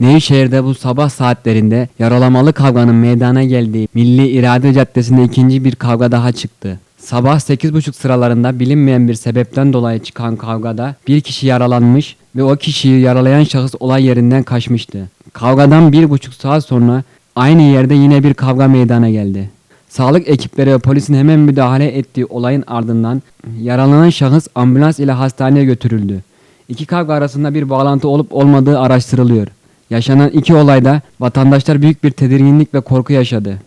Nevşehir'de bu sabah saatlerinde yaralamalı kavganın meydana geldiği Milli İrade Caddesi'nde ikinci bir kavga daha çıktı. Sabah 8.30 sıralarında bilinmeyen bir sebepten dolayı çıkan kavgada bir kişi yaralanmış ve o kişiyi yaralayan şahıs olay yerinden kaçmıştı. Kavgadan bir buçuk saat sonra aynı yerde yine bir kavga meydana geldi. Sağlık ekipleri ve polisin hemen müdahale ettiği olayın ardından yaralanan şahıs ambulans ile hastaneye götürüldü. İki kavga arasında bir bağlantı olup olmadığı araştırılıyor. Yaşanan iki olayda vatandaşlar büyük bir tedirginlik ve korku yaşadı.